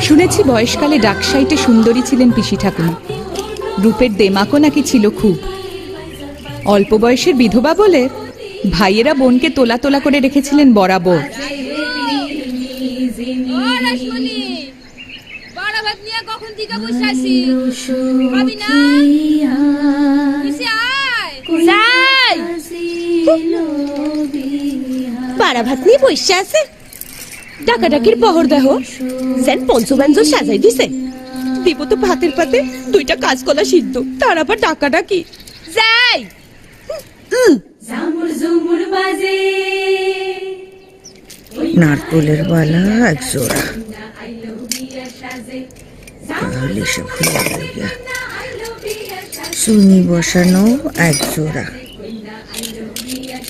শুনেছি বয়সকালে ডাকসাইটে সুন্দরী ছিলেন পিসি ঠাকুমা। রূপের দেমাকও নাকি ছিল খুব। অল্প বয়সের বিধবা বলে ভাইয়েরা বোনকে তোলা তোলা করে রেখেছিলেন বরাবর। ও ভাত নিয়ে বসে আছি? ডাকাডাকির পহর দেহ। সেন পঞ্চব্যঞ্জ সাজাই দিছে। দিব তো ভাতের পাতে দুইটা কাঁচকলা সিদ্ধ তার আবার ডাকাডাকি। যাই। নারকলের বালা এক জোড়া। তাহলে সব। চুনি বসানো এক জোড়া।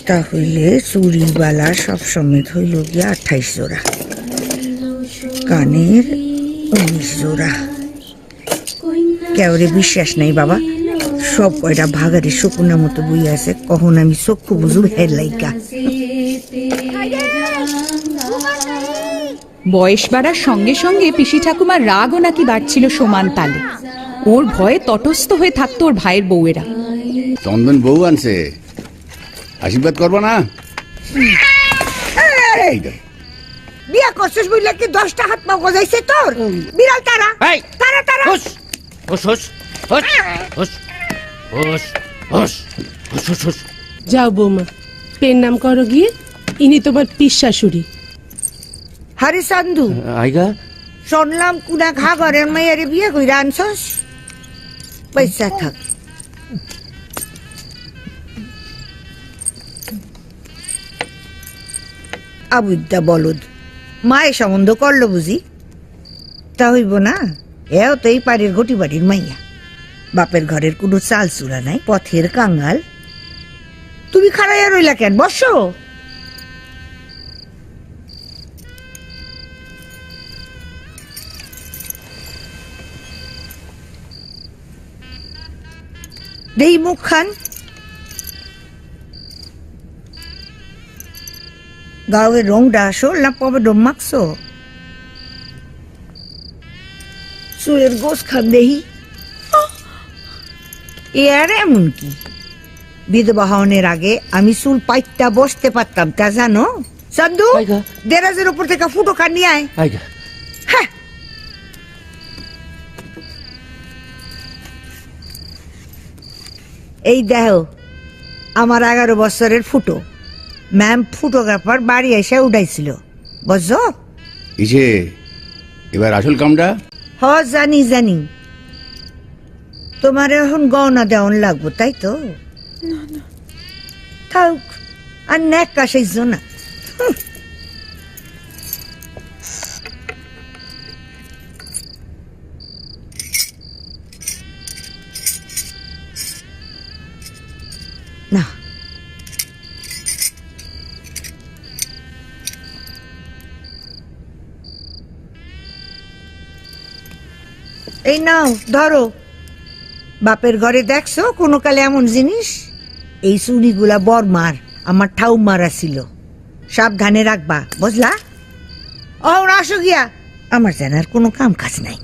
তাহলে চুরির বালা সব সমেত হইল গিয়া আঠাইশ জোড়া। কানের উনিশ জোড়া। কেউরে বিশ্বাস নাই বাবা সব কয়টা ভাগারে শকুনের মতো বই আছে কখন আমি চক্ষু বুঝু হের লাইকা বয়স বাড়ার সঙ্গে সঙ্গে পিসি ঠাকুমার রাগও নাকি বাড়ছিল সমান তালে। ওর ভয়ে তটস্থ হয়ে থাকতো ওর ভাইয়ের বউয়েরা। চন্দন বউ আনছে। আশীর্বাদ করব না? এই দেখ। বিয়া করছিস বুঝলে কি দশটা হাত পা গজাইছে তোর? বিড়াল তারা? এই! তারা তারা! হুস হুস হুস হুস হুস হুস হুস হুস হুস হুস যাও বৌমা পেন নাম করো গিয়ে ইনি তোমার পিস শাশুড়ি। হারি সান্ধু আইগা? শুনলাম কুনা ঘা ঘরের মেয়েরে বিয়ে কইরা আনছস। পয়সা থাক। আবুদ্দা বলদ। মায়ে সম্বন্ধ করল বুঝি? তা হইব না, এও তো এই পাড়ের ঘটি বাড়ির মাইয়া। বাপের ঘরের কোনো চাল চূড়া নাই, পথের কাঙ্গাল তুমি খাড়াইয়া রইলা কেন, বসো। দেই মুখ খান। রংটা আসল না পবে ডম মাখছো চুলের গোস খান দেহি। এ আর এমন কি? বিধবা হওয়ার আগে আমি চুল পাইটটা বসতে পারতাম তা জানো? আইগা। দেরাজের উপর থেকে ফুটো কান নিয়ে আয়। হ্যাঁ এই দেহ আমার এগারো বছরের ফুটো। ম্যাম ফটোগ্রাফার বাড়ি এসে উঠাইছিল। বুঝছ? ইসে এবার আসল কামটা? হ জানি জানি। তোমার এখন গহনা দেওয়ান লাগবো তাই তো? থাক আর ন্যাক কাশাইছ না। না। এই নাও, ধরো। বাপের ঘরে দেখছ কোনো কালে এমন জিনিস? এই চুড়িগুলা বরমার আমার ঠাউ মারা ছিল। সাবধানে রাখবা, বুঝলা? ও আসো গিয়া। আমার জানার কোনো কাম কাজ নাই।